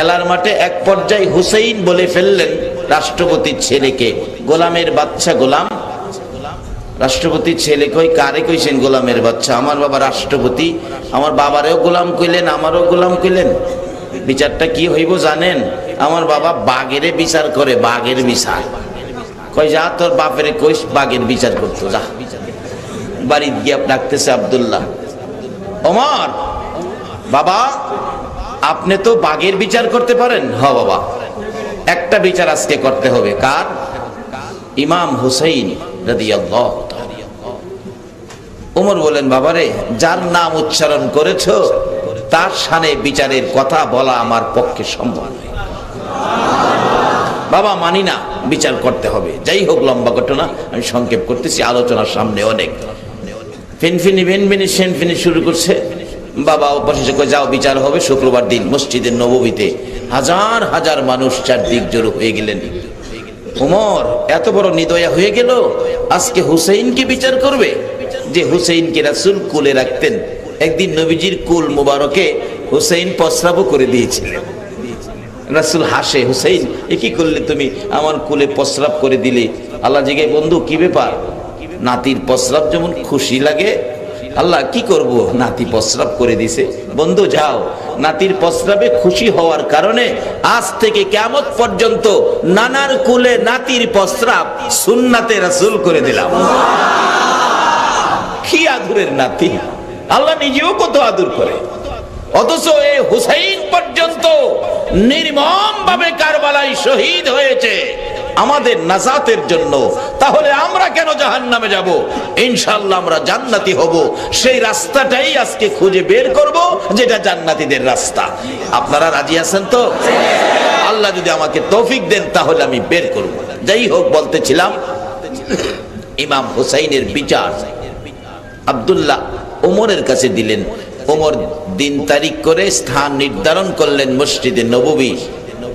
খেলার মাঠে এক পর্যায়ে হুসেইন বলে ফেললেন রাষ্ট্রপতির ছেলেকে। গোলামের বাচ্চা গোলাম। রাষ্ট্রপতির ছেলে কই, কারে কইছেন গোলামের বাচ্চা? আমার বাবা রাষ্ট্রপতি, আমার বাবারেও গোলাম কইলেন, আমারও গোলাম কইলেন। বিচারটা কি হইব জানেন? আমার বাবা বাঘেরে বিচার করে, বাঘের বিচার কই, যা তোর বাপেরে কইস, বাঘের বিচার করতো, যা। বাড়ির গিয়ে ডাকতেছে আবদুল্লাহ। ওমর, বাবা। আপনি তো বাঘের বিচার করতে পারেন? হ বাবা। একটা বিচার আজকে করতে হবে। কার? ইমাম হুসাইন। ওমর বলেন, বাবারে, যার নাম উচ্চারণ করেছ, তার সানে বিচারের কথা বলা আমার পক্ষে সম্ভব নয়। বাবা, মানি না বিচার করতে হবে। যাই হোক, লম্বা ঘটনা, আমি সংক্ষেপ করতেছি, আলোচনার সামনে অনেক। ফিনফিনি ফিনফিনি সেনফিনি শুরু করছে। বাবা অবশেষে যাও, বিচার হবে শুক্রবার দিন মসজিদের নবমীতে। হাজার হাজার মানুষ চারদিক জড়ো হয়ে গেলেন। উমর এত বড় নিদয়া হয়ে গেল? আজকে হুসেইনকে বিচার করবে? যে হুসেইনকে রাসুল কুলে রাখতেন, একদিন নবীজির কুল মুবারকে হুসেইন প্রস্রাবও করে দিয়েছিলেন। রাসুল হাসে, হুসেইন, এ কি করলে তুমি আমার কুলে প্রস্রাব করে দিলে? আল্লাহ জিগায় বন্ধু, কি ব্যাপার? নাতির প্রস্রাব যেমন খুশি লাগে আল্লাহ কি করব? নাতি প্রস্রাব করে দিছে। বন্ধু, যাও। নাতির প্রস্রাবে খুশি হওয়ার কারণে আজ থেকে কেমত পর্যন্ত নানার কুলে নাতির প্রস্রাব সুন্নাতে রাসুল করে দিলাম। কি আদুরের নাতি? আল্লাহ নিজেও কত আদুর করে। অথচ এই হুসাইন পর্যন্ত নির্মম ভাবে কারবালাই শহীদ হয়েছে। আমাদের নাজাতের জন্য। তাহলে আমরা কেন জাহান নামে যাব? ইনশাল্লাহ আমরা জান্নাতি হব। সেই রাস্তাটাই আজকে খুঁজে বের করব, যেটা জান্নাতীদের রাস্তা। আপনারা রাজি আছেন তো? আল্লাহ যদি আমাকে তৌফিক দেন, তাহলে আমি বের করব। যাই হোক, বলতেছিলাম, ইমাম হুসাইনের বিচার। আব্দুল্লাহ ওমরের কাছে দিলেন। ওমর দিন তারিখ করে স্থান নির্ধারণ করলেন মসজিদে নববী।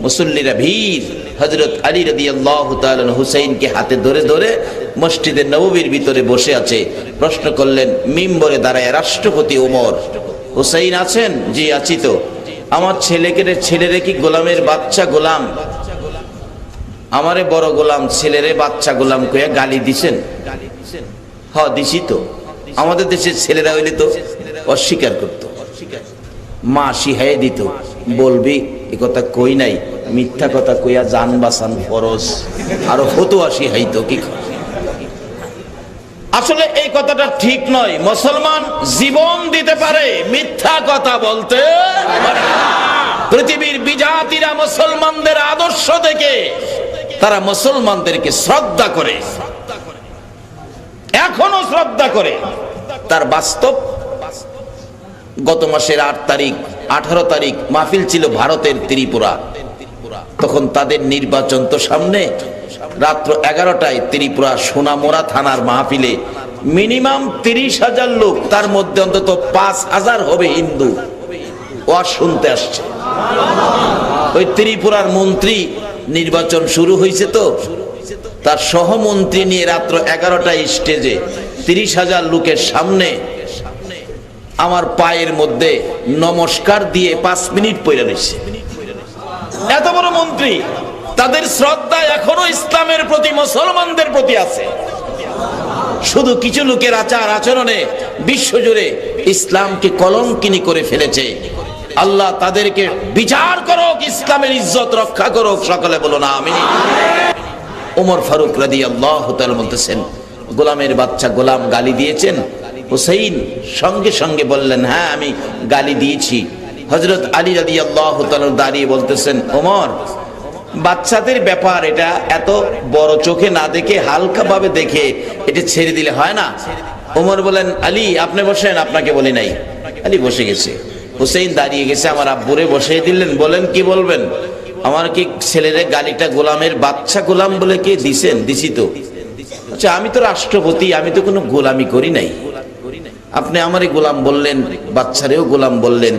মুসল্লিরা ভিড়। হজরত আলী রদি আল্লাহ হুসাইনকে হাতে ধরে ধরে মসজিদে নববীর ভিতরে বসে আছে। প্রশ্ন করলেন, মিম্বরে দাঁড়ায় রাষ্ট্রপতি ওমর? হুসাইন আছেন? জি, আছি তো। আমার ছেলেকে ছেলেরে কি গোলামের বাচ্চা গোলাম? আমারে বড় গোলাম ছেলেরে বাচ্চা গোলাম কয়ে গালি দিছেন? হ দিছি তো। আমাদের দেশের ছেলেরা হইলে তো অস্বীকার করত। মা শিহাই দিত। বলবি, এ কথা কই নাই? মিথ্যা কথা কইয়া জান বাসান ফরজ। আরও ফতুয়া শিহাইতো কি আসলে এই কথাটা ঠিক নয়। মুসলমান জীবন দিতে পারে মিথ্যা কথা বলতে। পৃথিবীর বিজাতিরা মুসলমানদের আদর্শ দেখে তারা মুসলমানদেরকে শ্রদ্ধা করে। এখনও শ্রদ্ধা করে। তার বাস্তব গত মাসের আট তারিখ, আঠারো তারিখ মাহফিল ছিল ভারতের ত্রিপুরা। তখন তাদের নির্বাচন তো সামনে। রাত্র এগারোটায় ত্রিপুরা সোনামোড়া থানার মাহফিলে মিনিমাম তিরিশ হাজার লোক, তার মধ্যে অন্তত পাঁচ হাজার হবে হিন্দু। শুনতে আসছে। ওই ত্রিপুরার মন্ত্রী নির্বাচন শুরু হয়েছে তো, তার সহমন্ত্রী নিয়ে রাত্র এগারোটায় স্টেজে তিরিশ হাজার লোকের সামনে আমার পায়ের মধ্যে নমস্কার দিয়ে পাঁচ মিনিট পড়ে রয়েছে এত বড় মন্ত্রী, তাদের শ্রদ্ধা এখনও ইসলামের প্রতি, মুসলমানদের প্রতি আছে। শুধু কিছু লোকের আচার আচরণে বিশ্বজুড়ে ইসলামকে কলঙ্কিনী করে ফেলেছে। আল্লাহ তাদেরকে বিচার করুক, ইসলামের ইজ্জত রক্ষা করুক, সকলে বলো না আমি ওমর ফারুক রাদি আল্লাহ বলতেছেন, গোলামের বাচ্চা গোলাম গালি দিয়েছেন। হুসাইন সঙ্গে সঙ্গে বললেন হ্যাঁ আমি গালি দিয়েছি। হজরত আলী রাদি আল্লাহ দাঁড়িয়ে বলতেছেন, ওমর, বাচ্চাদের ব্যাপার এটা এত বড় চোখে না দেখে হালকা ভাবে দেখে এটা ছেড়ে দিলে হয় না? ওমর বলেন, আলী, আপনি বসেন, আপনাকে বলি নাই। আলী বসে গেছে। হুসেইন দাঁড়িয়ে গেছে, আমার আব্বুরে বসিয়ে দিলেন, বলেন কি বলবেন? আমার কি ছেলেরে গালিটা গোলামের বাচ্চা গোলাম বলে কে দিছেন? দিছি তো। আচ্ছা আমি তো রাষ্ট্রপতি, আমি তো কোনো গোলামি করি নাই। আপনি আমারে গোলাম বললেন, বাচ্চারেও গোলাম বললেন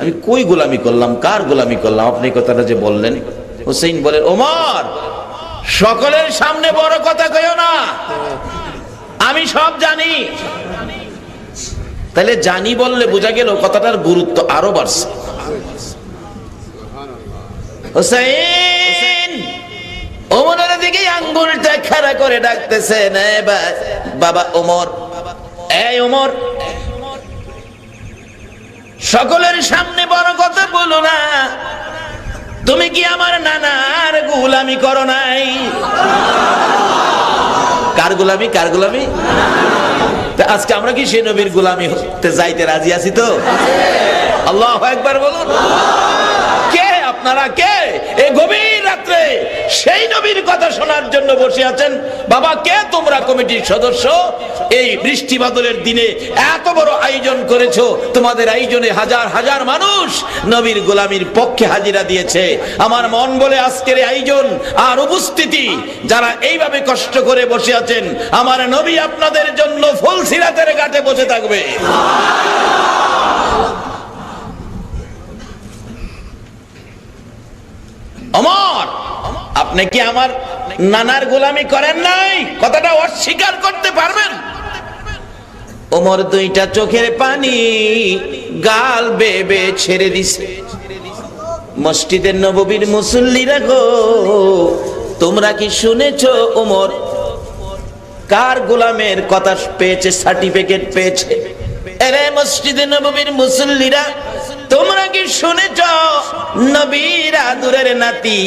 আমি কই গোলামি করলাম? কার গোলামি করলাম? আপনি কথাটা যে বললেন, হুসেইন বলেন, ওমর, সকলের সামনে বড় কথা কইও না। আমি সব জানি। তাহলে জানি বললে বোঝা গেল কথাটার গুরুত্ব আরও বাড়ছে। হুসাইন, ওমরের দিকে আঙ্গুলটা খাড়া করে ডাকতেছেন, "এ বা- বাবা ওমর এই ওমর। সকলের সামনে বড় কথা বলো না। তুমি কি আমার নানার গুলামি করো নাই? কার গুলামি কার গুলামি? আজকে আমরা কি সে নবীর গুলামি হতে যাইতে রাজি আছি তো? আল্লাহ একবার বলুন। কে আপনারা, কে? এই গভীর রাত্রে সেই নবীর কথা শোনার জন্য বসে আছেন। বাবা, কে তোমরা কমিটির সদস্য? এই বৃষ্টি বাদলের দিনে এত বড় আয়োজন করেছ। তোমাদের আয়োজনে হাজার হাজার মানুষ নবীর গোলামির পক্ষে হাজিরা দিয়েছে। আমার মন বলে আজকের আয়োজন আর উপস্থিতি, যারা এইভাবে কষ্ট করে বসে আছেন, আমার নবী আপনাদের জন্য ফুল সিরাতের ঘাটে বসে থাকবে। অমর, আপনি কি আমার নানার গোলামি করেন নাই? কথাটা অস্বীকার করতে পারবেন? ওমর দুইটা চোখের পানি গাল বেবে ছেড়ে দিছে। মসজিদের নববীর মুসল্লিরা গো, তোমরা কি শুনেছো ওমর? কার গোলামের কথা পেয়েছে সার্টিফিকেট পেয়েছে? এরে মসজিদে নববীর মুসল্লিরা তোমরা কি শুনেছ? নবীর আদুরের নাতি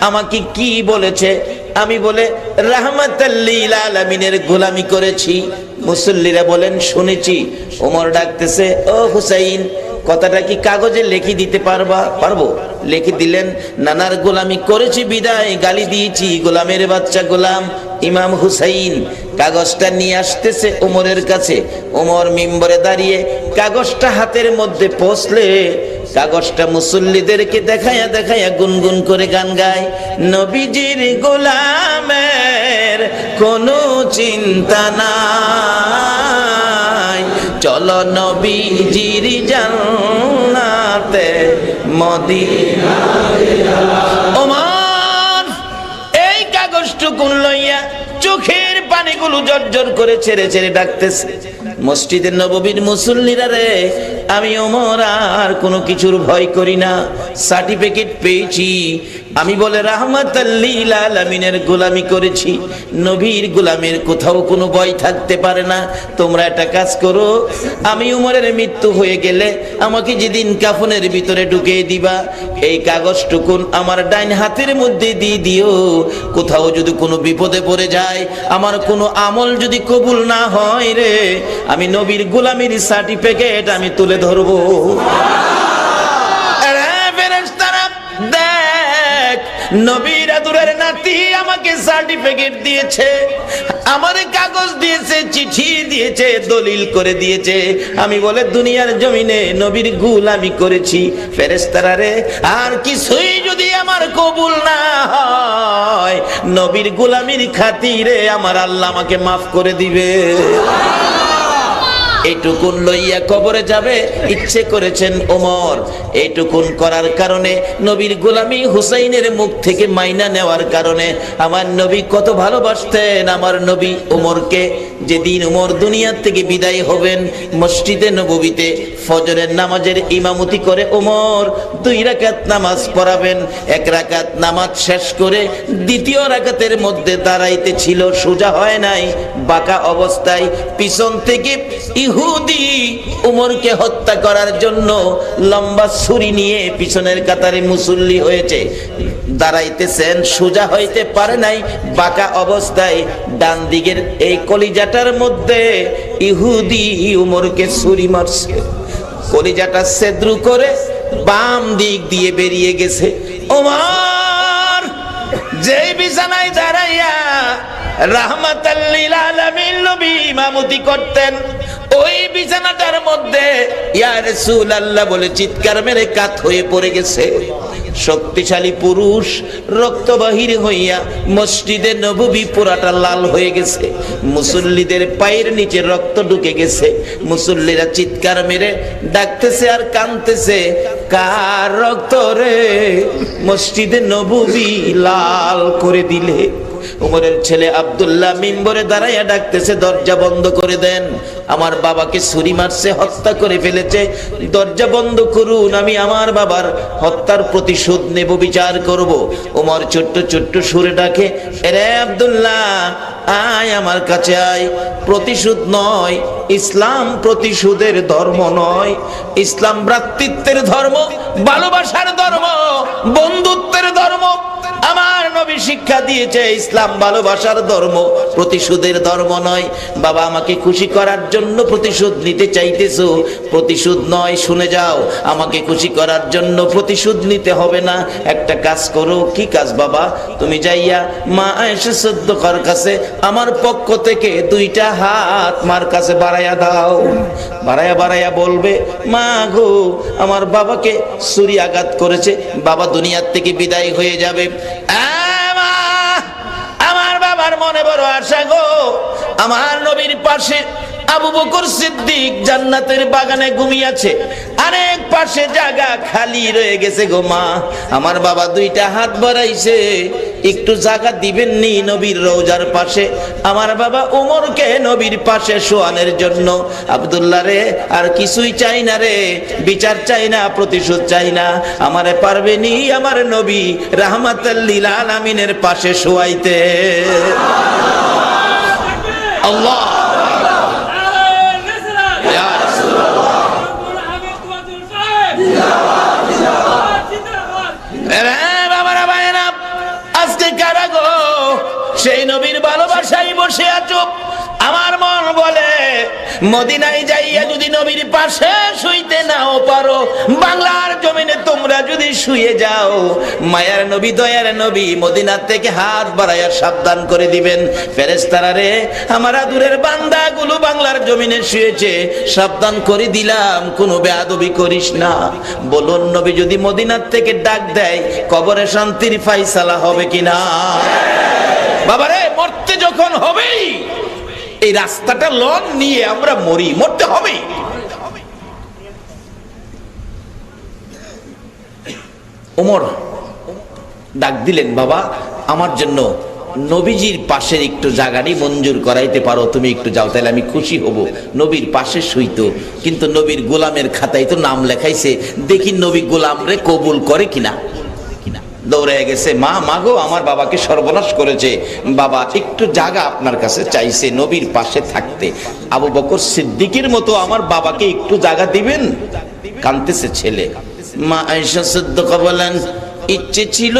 আমাকে কি বলেছে? আমি বলে রাহমাতাল্লিল আলামিনের গোলামি করেছি। মুসল্লিরা বলেন, শুনেছি। ওমর ডাকতেছে, ও হুসাইন, কথাটা কি কাগজে লিখে দিতে পারবা? পারব। লিখে দিলেন, নানার গোলামি করেছি, বিদায়, গালি দিয়েছি, গোলামের বাচ্চা গোলাম ইমাম হুসাইন কাগজটা নিয়ে আসতেছে ওমরের কাছে। ওমর মিম্বরে দাঁড়িয়ে কাগজটা হাতের মধ্যে পৌঁছলে কাগজটা মুসল্লিদেরকে দেখায়া দেখায়া গুনগুন করে গান গায়। নবীজির গোলামের কোনো চিন্তা নাই। চলো নবীজির জান্নাতে মদিনা ওমর জর্জর করে ছেড়ে ছেড়ে ডাকতেছে। মসজিদের নববীর মুসল্লিরা রে, আমি ওমর আর কোনো কিছুর ভয় করি না। সার্টিফিকেট পেয়েছি। আমি বলে রাহমাত আলামিনের গোলামি করেছি। নবীর গোলামের কোথাও কোনো ভয় থাকতে পারে না। তোমরা একটা কাজ করো, আমি উমরের মৃত্যু হয়ে গেলে আমাকে যেদিন কাফনের ভিতরে ঢুকিয়ে দিবা, এই কাগজটুকুন আমার ডাইন হাতের মধ্যে দিয়ে দিও। কোথাও যদি কোনো বিপদে পড়ে যায়, আমার কোনো আমল যদি কবুল না হয় রে আমি নবীর গোলামির সার্টিফিকেট আমি তুলে ধরবো। দেখ নাতি আমাকে সার্টিফিকেট দিয়েছে কাগজ চিঠি দিয়েছে, দলিল করে দিয়েছে। আমি বলে, দুনিয়ার জমিনে নবীর গুল আমি করেছি। ফেরেস্তারা রে, আর কিছুই যদি আমার কবুল না হয়, নবীর গুলামির খাতিরে আমার আল্লাহ আমাকে মাফ করে দিবে। এইটুকুন লইয়া কবরে যাবে, ইচ্ছে করেছেন ওমর। এটুকুন করার কারণে নবীর গোলামি হুসাইনের মুখ থেকে মাইনা নেওয়ার কারণে আমার নবী কত ভালোবাসতেন, আমার নবী ওমরকে। যেদিন উমর দুনিয়ার থেকে বিদায় হবেন, মসজিদে নবীতে ফজরের নামাজের ইমামতি করে ওমর দুই রাকাত নামাজ পড়াবেন, এক রাকাত নামাজ শেষ করে দ্বিতীয় রাকাতের মধ্যে দাঁড়াইতে ছিল, সোজা হয় নাই, বাঁকা অবস্থায় পিছন থেকে ইহুদি উমরকে হত্যা করার জন্য লম্বা ছুরি নিয়ে পিছনের কাতারে মুসল্লি হয়েছে। দাঁড়াইতেছেন, সোজা হইতে পারে নাই, বাঁকা অবস্থায় ডান দিকের এই কলিজাটার মধ্যে ইহুদি উমরকে ছুরি মারছে। কলিজাটা সেদ্রু করে বাম দিক দিয়ে বেরিয়ে গেছে। ওমর, যেই বিছানায় দাঁড়াইয়া ইমামতি করতেন, ওই বিছানাটার মধ্যে, ইয়া রাসূলুল্লাহ বলে চিৎকার মেরে কাত হয়ে পড়ে গেছে। শক্তিশালী পুরুষ রক্ত বাহির হইয়া মসজিদে নবুবি পুরাটা লাল হয়ে গেছে। মুসল্লিদের পায়ের নিচে রক্ত ঢুকে গেছে। মুসল্লিরা চিৎকার মেরে ডাকতেছে আর কানতেছে, কার রক্ত রে? মসজিদে নবী লাল করে দিলে। উমরের ছেলে আব্দুল্লাহ মিম্বরে দাঁড়াইয়া ডাকতেছে, দরজা বন্ধ করে দেন। আমার বাবাকে ছুরি মারছে, হত্যা করে ফেলেছে। দরজা বন্ধ করুন, আমি আমার বাবার হত্যার প্রতিশোধ নেব, বিচার করব। ওমর ছোট্ট ছোট্ট সুরে ডাকে রে আব্দুল্লাহ, আয় আমার কাছে আয়। প্রতিশোধ নয়, ইসলাম প্রতিশোধের ধর্ম নয়। ইসলাম ভ্রাতৃত্বের ধর্ম, ভালোবাসার ধর্ম আমার নবী শিক্ষা দিয়েছে ইসলাম ভালোবাসার ধর্ম প্রতিশোধের ধর্ম নয়। বাবা আমাকে খুশি করার জন্য প্রতিশোধ নিতে চাইতেছো? প্রতিশোধ নয় শুনে যাও। আমাকে খুশি করার জন্য প্রতিশোধ নিতে হবে না। একটা কাজ করো। কি কাজ বাবা? তুমি যাইয়া মা এসে সদ্য কর কাছে আমার পক্ষ থেকে দুইটা হাত মার কাছে বাড়াইয়া দাও। বাড়াইয়া বাড়াইয়া বলবে মা গো আমার বাবাকে ছুরি আঘাত করেছে। বাবা দুনিয়ার থেকে বিদায় হয়ে যাবে। আ, মনে বড় আশা গো। আমার নবীর পাশে আবু বকর সিদ্দিক জান্নাতের বাগানে ঘুমিয়েছে। আরেক পাশে জায়গা খালি রয়ে গেছে গো মা। আমার বাবা দুইটা হাত বাড়াইছে। একটু জায়গা দিবেন নি নবীর রোজার পাশে। আমার বাবা উমরকে নবীর পাশে শোয়ানের জন্য। আব্দুল্লাহ রে, আর কিছুই চাই না রে। বিচার চাই না, প্রতিশোধ চাই না। আমারে পারবে নি আমার নবী রাহমাতাল্লিল আমিনের পাশে শোয়াইতে। আল্লাহ। মদিনায় যাইয়া যদি নবীর পাশে শুইতে নাও পারো, বাংলার জমিনে তোমরা যদি শুয়ে যাও, মায়ার নবী, দয়ার নবী মদিনার থেকে হাত বাড়াইয়া সাবধান করে দিবেন। ফেরেস্তারা রে, আমার দূরের বান্দাগুলো বাংলার জমিনে শুয়েছে, সাবধান করে দিলাম, কোনো বেয়াদবি করিস না। বলুন নবী, যদি মদিনার থেকে ডাক দেয়, কবরে শান্তির ফাইসালা হবে কিনা? বাবারে, মরতে যখন হবেই এই রাস্তাটা লন নিয়ে আমরা মরি, মরতে হবেই ওমর, ডাক দিলেন, বাবা, আমার জন্য নবীজির পাশের একটু জায়গাটি মঞ্জুর করাইতে পারো, তুমি একটু যাও, তাহলে আমি খুশি হব। নবীর পাশে শুইতো, কিন্তু নবীর গোলামের খাতায় তো নাম লেখাইছে, দেখি নবী গোলাম রে কবুল করে কিনা? দৌড়ে গেছে, মা মাগো আমার বাবাকে সর্বনাশ করেছে। বাবা, একটু জায়গা আপনার কাছে। চাইছে নবীর পাশে থাকতে। আবু বকর সিদ্দিকের মতো আমার বাবাকে একটু জায়গা দিবেন? কানতেছে ছেলে। মা আয়েশা সিদ্দিকা বলেন, ইচ্ছে ছিল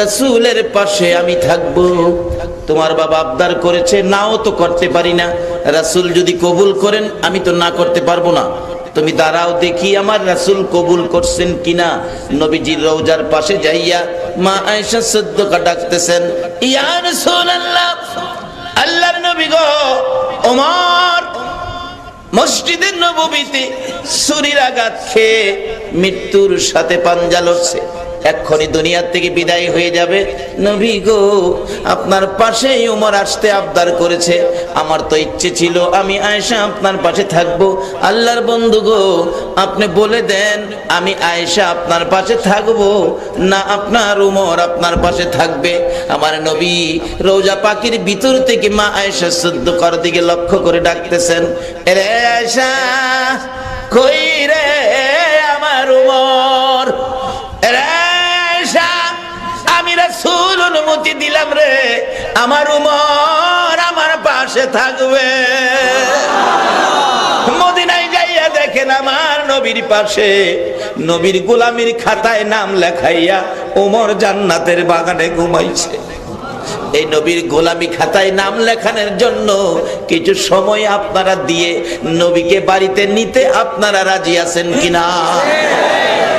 রাসূলের পাশে আমি থাকব। তোমার বাবা আবদার করেছে, নাও তো করতে পারি না। রাসূল যদি কবুল করেন, আমি তো না করতে পারব না। তুমি দাঁড়াও দেখি, আমার রাসূল কবুল করছেন কিনা? নবীজির রওজার পাশে যাইয়া মা আয়েশা সিদ্দিকা ডাকতেছেন, ইয়া রাসূলুল্লাহ, আল্লাহর নবী গো, ওমর মসজিদের নববীতে ছুরির আঘাত খেয়ে মৃত্যুর সাথে পাঞ্জা লড়ছে। এক্ষুনি দুনিয়ার থেকে বিদায় হয়ে যাবে। নবী গো, আপনার পাশেই উমর আসতে আবদার করেছে। আমার তো ইচ্ছে ছিল আমি আয়েশা আপনার পাশে থাকব। আল্লাহর বন্ধু গো, আপনি বলে দেন, আমি আয়েশা আপনার পাশে থাকব। না, আপনার উমর আপনার পাশে থাকবে। আমার নবী রোজা পাখির ভিতর থেকে মা আয়েশা শুদ্ধ কর দিকে লক্ষ্য করে ডাকতেছেন রে আয়েশা, কই রে? দিলাম রে, আমার উমর আমার পাশে থাকবে। এই নবীর গোলামি খাতায় নাম লেখানোর জন্য কিছু সময় আপনারা দিয়ে নবীকে বাড়িতে নিতে আপনারা রাজি আছেন কিনা?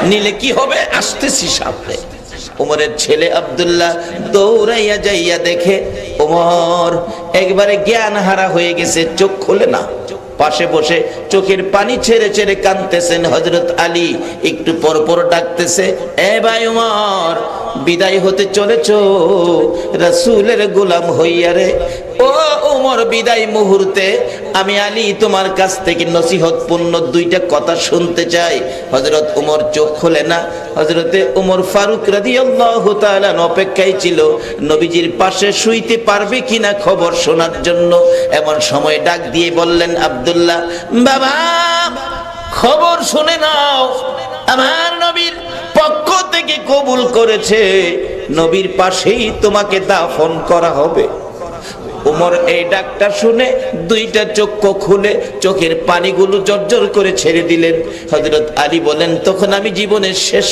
নিলে কি হবে? আসতেছি সামনে। ওমরের ছেলে আবদুল্লাহ দৌড়াইয়া যাইয়া দেখে ওমর একবারে জ্ঞান হারা হয়ে গেছে, চোখ খোলে না। পাশে বসে চোখের পানি ছেড়ে ছেড়ে কাঁদতেছেন হজরত আলী। একটু পর পর ডাকতেছে, এ ভাই উমর, বিদায় হতে চলেছ? রাসূলের গোলাম হইয়া রে ও ওমর বিদায় মুহূর্তে আমি আলী তোমার কাছ থেকে নসিহত পূর্ণ দুইটা কথা শুনতে চাই। হজরত উমর চোখ খোলে না। হজরতে উমর ফারুক রাদিয়াল্লাহু তাআলা অপেক্ষায় ছিল, নবীজির পাশে শুইতে পারবে কিনা খবর শোনার জন্য। এমন সময় ডাক দিয়ে বললেন, আব্দুল্লাহ, বাবা, খবর শুনে নাও। আমার নবীর পক্ষ থেকে কবুল করেছে। নবীর পাশেই তোমাকে দাফন করা হবে। উমর এই ডাকটা শুনে দুইটা চক্ষু খুলে চোখের পানিগুলো জর্জর করে ছেড়ে দিলেন। হজরত আলী বলেন, তখন আমি জীবনের শেষ